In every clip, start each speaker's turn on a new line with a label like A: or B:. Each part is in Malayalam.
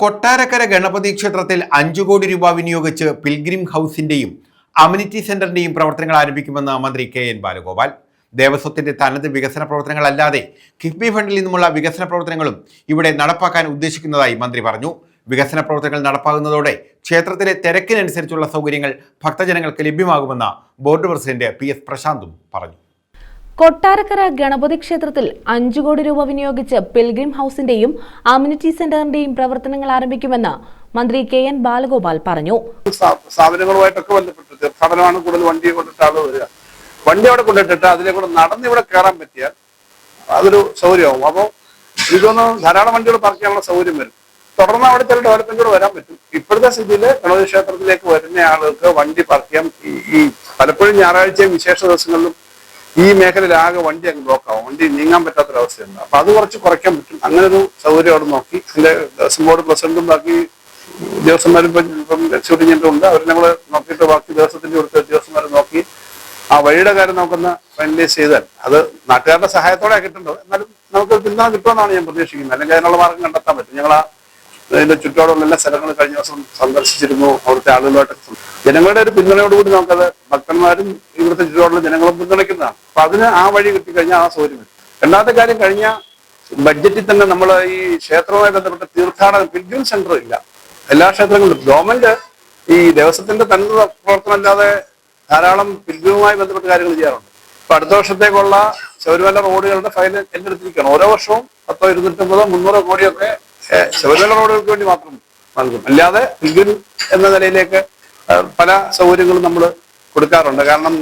A: കൊട്ടാരക്കര ഗണപതി ക്ഷേത്രത്തിൽ അഞ്ചു കോടി രൂപ വിനിയോഗിച്ച് പിൽഗ്രിം ഹൗസിന്റെയും അമ്യൂണിറ്റി സെന്ററിന്റെയും പ്രവർത്തനങ്ങൾ ആരംഭിക്കുമെന്ന് മന്ത്രി കെ എൻ ബാലഗോപാൽ. ദേവസ്വത്തിന്റെ തനത് വികസന പ്രവർത്തനങ്ങളല്ലാതെ കിഫ്ബി ഫണ്ടിൽ നിന്നുമുള്ള വികസന പ്രവർത്തനങ്ങളും ഇവിടെ നടപ്പാക്കാൻ ഉദ്ദേശിക്കുന്നതായി മന്ത്രി പറഞ്ഞു. വികസന പ്രവർത്തനങ്ങൾ നടപ്പാകുന്നതോടെ ക്ഷേത്രത്തിലെ തിരക്കിനനുസരിച്ചുള്ള സൗകര്യങ്ങൾ ഭക്തജനങ്ങൾക്ക് ലഭ്യമാകുമെന്ന് ബോർഡ് പ്രസിഡന്റ് പി എസ് പ്രശാന്തും പറഞ്ഞു.
B: കൊട്ടാരക്കര ഗണപതി ക്ഷേത്രത്തിൽ അഞ്ചു കോടി രൂപ വിനിയോഗിച്ച് പിൽഗ്രിം ഹൗസിന്റെയും അമ്യൂണിറ്റി സെന്ററിന്റെയും പ്രവർത്തനങ്ങൾ ആരംഭിക്കുമെന്ന് മന്ത്രി കെ എൻ ബാലഗോപാൽ പറഞ്ഞു.
C: സ്ഥാ- സ്ഥാപനങ്ങളുമായിട്ടൊക്കെ ബന്ധപ്പെട്ട് തീർത്ഥാടനമാണ് കൂടുതൽ വണ്ടിയെ കൊണ്ടിട്ട് ആൾ വരിക. വണ്ടി അവിടെ കൊണ്ടിട്ടിട്ട് അതിലെ കൂടെ നടന്ന് ഇവിടെ കയറാൻ പറ്റിയാൽ അതൊരു സൗകര്യമാവും. അപ്പോൾ ഇതൊന്ന് ധാരാളം വണ്ടികൾ പാർക്ക് ചെയ്യാനുള്ള സൗകര്യം വരും. തുടർന്ന് അവിടെ ചില ഡെവലപ്മെന്റ് കൂടെ വരാൻ പറ്റും. ഇപ്പോഴത്തെ സ്ഥിതിയിൽ ഗണപതി ക്ഷേത്രത്തിലേക്ക് വരുന്ന ആളുകൾക്ക് വണ്ടി പാർക്ക് ചെയ്യാം ഈ- ഈ പലപ്പോഴും ഞായറാഴ്ചയും വിശേഷ ദിവസങ്ങളിലും ഈ മേഖലയിൽ ആകെ വണ്ടി അങ്ങ് ബ്ലോക്ക് ആവും. വണ്ടി നീങ്ങാൻ പറ്റാത്തൊരവസ്ഥയുണ്ട്. അപ്പൊ അത് കുറച്ച് കുറയ്ക്കാൻ പറ്റും. അങ്ങനെ ഒരു സൗകര്യം അവിടെ നോക്കി. അതിന്റെ ദേവസ്വം ബോർഡ് പ്രസിഡന്റും ബാക്കി ഉദ്യോഗസ്ഥന്മാരും ഇപ്പം എക്സിക്യൂട്ടീവ് ഉണ്ട് അവർ ഞങ്ങൾ നോക്കിയിട്ട് ബാക്കി ദിവസത്തിന്റെ കൊടുത്ത ഉദ്യോഗസ്ഥന്മാരെ നോക്കി ആ വഴിയുടെ കാര്യം നോക്കുന്ന ഫൈനലൈസ് ചെയ്താൽ അത് നാട്ടുകാരുടെ സഹായത്തോടെ കിട്ടുന്നത് എന്നാലും നമുക്ക് പിന്തുണ കിട്ടുമെന്നാണ് ഞാൻ പ്രതീക്ഷിക്കുന്നത്. അല്ലെങ്കിൽ അതിനുള്ള മാർഗം കണ്ടെത്താൻ പറ്റും. ഞങ്ങൾ ആ ഇതിന്റെ ചുറ്റോടുള്ള എല്ലാ സ്ഥലങ്ങളും കഴിഞ്ഞ ദിവസം സന്ദർശിച്ചിരുന്നു. അവിടുത്തെ ആളുകളുമായിട്ട് ജനങ്ങളുടെ ഒരു പിന്തുണയോടുകൂടി നമുക്കത് ഭക്തന്മാരും ഇവിടുത്തെ ചുറ്റുപാടുള്ള ജനങ്ങളും പിന്തുണയ്ക്കുന്നതാണ്. അപ്പൊ അതിന് ആ വഴി കിട്ടിക്കഴിഞ്ഞാൽ ആ സൗകര്യം വരും. രണ്ടാമത്തെ കാര്യം കഴിഞ്ഞ ബഡ്ജറ്റിൽ തന്നെ നമ്മൾ ഈ ക്ഷേത്രവുമായി ബന്ധപ്പെട്ട തീർത്ഥാടന പിൽഗ്രിം സെന്റർ ഇല്ല. എല്ലാ ക്ഷേത്രങ്ങളും ഗവൺമെന്റ് ഈ ദേവസ്വത്തിന്റെ തനത് പ്രവർത്തനം അല്ലാതെ ധാരാളം പിൽഗ്രിമുമായി ബന്ധപ്പെട്ട കാര്യങ്ങൾ ചെയ്യാറുണ്ട്. ഇപ്പൊ അടുത്ത വർഷത്തേക്കുള്ള ശബരിമല റോഡുകളുടെ ഫയൽ എന്റെ അടുത്തിരിക്കുകയാണ്. ഓരോ വർഷവും പത്തോ ഇരുന്നൂറ്റമ്പതോ മുന്നൂറോ കോടിയൊക്കെ ശബരിമല റോഡുകൾക്ക് വേണ്ടി മാത്രം നൽകും അല്ലാതെ പിൽഗ്രിം എന്ന നിലയിലേക്ക് പല സൗകര്യങ്ങളും നമ്മൾ കൊടുക്കാറുണ്ട്. കാരണം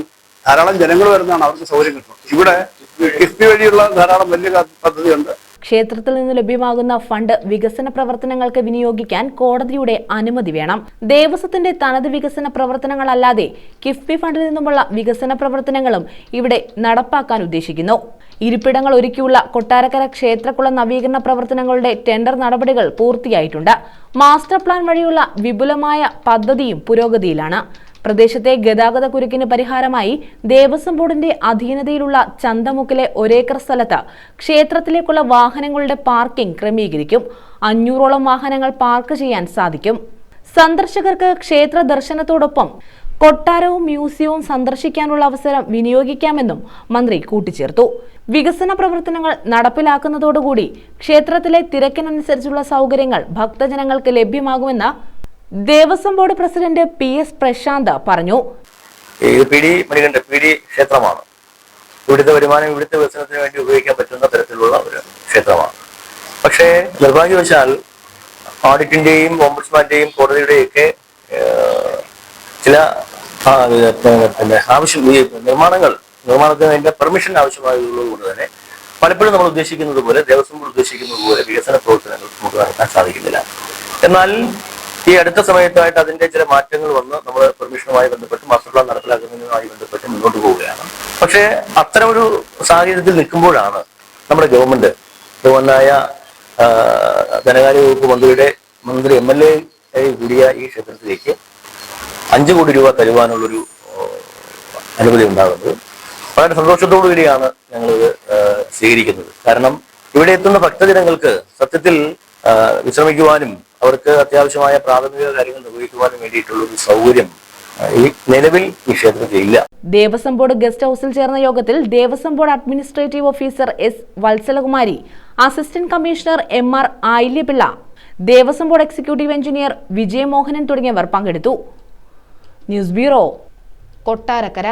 C: ധാരാളം ജനങ്ങൾ വരുന്നതാണ് അവർക്ക് സൗകര്യം കിട്ടുന്നത്. ഇവിടെ കിഫ്ബി വഴിയുള്ള ധാരാളം വലിയ പദ്ധതിയുണ്ട്.
B: ക്ഷേത്രത്തിൽ നിന്ന് ലഭ്യമാകുന്ന ഫണ്ട് വികസന പ്രവർത്തനങ്ങൾക്ക് വിനിയോഗിക്കാൻ കോടതിയുടെ അനുമതി വേണം. ദേവസ്വത്തിന്റെ തനത് വികസന പ്രവർത്തനങ്ങളല്ലാതെ കിഫ്ബി ഫണ്ടിൽ നിന്നുമുള്ള വികസന പ്രവർത്തനങ്ങളും ഇവിടെ നടപ്പാക്കാൻ ഉദ്ദേശിക്കുന്നു. ഇരിപ്പിടങ്ങൾ ഒരുക്കിയുള്ള കൊട്ടാരക്കര ക്ഷേത്രക്കുള നവീകരണ പ്രവർത്തനങ്ങളുടെ ടെൻഡർ നടപടികൾ പൂർത്തിയായിട്ടുണ്ട്. മാസ്റ്റർ പ്ലാൻ വഴിയുള്ള വിപുലമായ പദ്ധതിയും പുരോഗതിയിലാണ്. പ്രദേശത്തെ ഗതാഗത കുരുക്കിന് പരിഹാരമായി ദേവസ്വം ബോർഡിന്റെ അധീനതയിലുള്ള ചന്തമുക്കിലെ ഒരേക്കർ സ്ഥലത്ത് ക്ഷേത്രത്തിലേക്കുള്ള വാഹനങ്ങളുടെ പാർക്കിംഗ് ക്രമീകരിക്കും. അഞ്ഞൂറോളം വാഹനങ്ങൾ പാർക്ക് ചെയ്യാൻ സാധിക്കും. സന്ദർശകർക്ക് ക്ഷേത്ര ദർശനത്തോടൊപ്പം കൊട്ടാരവും മ്യൂസിയവും സന്ദർശിക്കാനുള്ള അവസരം വിനിയോഗിക്കാമെന്നും മന്ത്രി കൂട്ടിച്ചേർത്തു. വികസന പ്രവർത്തനങ്ങൾ നടപ്പിലാക്കുന്നതോടുകൂടി ക്ഷേത്രത്തിലെ തിരക്കിനനുസരിച്ചുള്ള സൗകര്യങ്ങൾ ഭക്തജനങ്ങൾക്ക് ലഭ്യമാകുമെന്ന് Devaswom board president P S Prashanth പറഞ്ഞു.
D: ക്ഷേത്രമാണ്. ഇവിടുത്തെ വരുമാനം ഇവിടുത്തെ വികസനത്തിന് വേണ്ടി ഉപയോഗിക്കാൻ പറ്റുന്ന തരത്തിലുള്ള ഒരു ക്ഷേത്രമാണ്. പക്ഷേ നിർഭാഗ്യവശാൽ ഓഡിറ്റിന്റെയും ഓംബുഡ്സ്മാന്റെയും കോടതിയുടെയും ഒക്കെ ചില ആവശ്യം നിർമ്മാണങ്ങൾ നിർമ്മാണത്തിന് അതിന്റെ പെർമിഷൻ ആവശ്യമായതുകൊണ്ട് കൊണ്ട് തന്നെ പലപ്പോഴും നമ്മൾ ഉദ്ദേശിക്കുന്നത് പോലെ ദേവസ്വം ബോർഡ് ഉദ്ദേശിക്കുന്നത് പോലെ വികസന പ്രവർത്തനങ്ങൾ നമുക്ക് നടത്താൻ സാധിക്കുന്നില്ല. എന്നാൽ ഈ അടുത്ത സമയത്തായിട്ട് അതിന്റെ ചില മാറ്റങ്ങൾ വന്ന് നമ്മൾ പെർമിഷനുമായി ബന്ധപ്പെട്ട് മാസ്റ്റർ പ്ലാൻ നടപ്പിലാക്കുന്നതിനുമായി ബന്ധപ്പെട്ട് മുന്നോട്ട് പോവുകയാണ്. പക്ഷേ ഒരു സാഹചര്യത്തിൽ നിൽക്കുമ്പോഴാണ് നമ്മുടെ ഗവൺമെന്റ് ഗവൺമെന്റായ ധനകാര്യ വകുപ്പ് മന്ത്രിയുടെ മന്ത്രി എം എൽ എ കൂടിയ ഈ ക്ഷേത്രത്തിലേക്ക് അഞ്ചു കോടി രൂപ തരുവാനുള്ളൊരു അനുമതി ഉണ്ടാകുന്നത്. വളരെ സന്തോഷത്തോടു കൂടിയാണ് ഞങ്ങളിത് സ്വീകരിക്കുന്നത്. കാരണം ഇവിടെ എത്തുന്ന ഭക്തജനങ്ങൾക്ക് സത്യത്തിൽ വിശ്രമിക്കുവാനും അവർക്ക് അത്യാവശ്യമായ പ്രാഥമിക കാര്യങ്ങൾ നിർവഹിക്കുവാനും വേണ്ടിയിട്ടുള്ള ഒരു സൗകര്യം ഈ നിലവിൽ
B: ദേവസ്വം ബോർഡ് ഗസ്റ്റ് ഹൌസിൽ ചേർന്ന യോഗത്തിൽ Devaswom board administrative officer S Vatsalakumari assistant commissioner M R Ayilyapillai Devaswom board executive engineer Vijayamohanan തുടങ്ങിയവർ പങ്കെടുത്തു. News bureau Kottarakkara.